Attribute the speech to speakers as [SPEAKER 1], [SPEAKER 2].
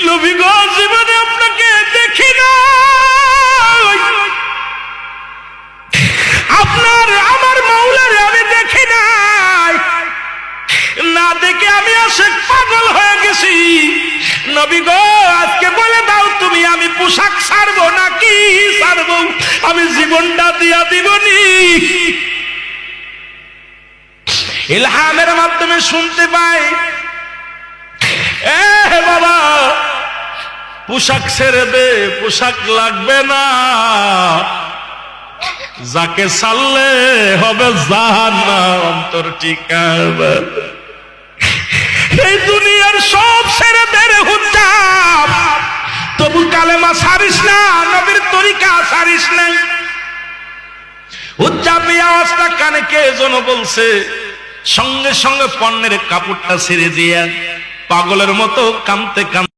[SPEAKER 1] নবী গো, জীবনে আপনাকে দেখি আপনার, আমার মাওলারে আমি দেখি নাই। না দেখে আমি পাগল হয়ে গেছি। নবী গো দাও তুমি, আমি পোশাক ছাড়বো নাকি? ছাড়বো। আমি জীবনটা দিয়া দিবনি। ইলহামের মাধ্যমে শুনতে পাই পোশাক ছেড়ে দে, পোশাক লাগবে না। যাকে সারলে হবে জাহান্নাম অন্তর ঠিকানা। এই দুনিয়ার সব ছেড়ে দেরে হুজ্জাব তবু কালেমা সারিস না, নবীর তরিকা সারিস নাই এই আওয়াজটা কানে কে যেন বলছে, সঙ্গে সঙ্গে পণ্যের কাপড়টা ছেড়ে দিয়ে, পাগলের মতো কামতে কাম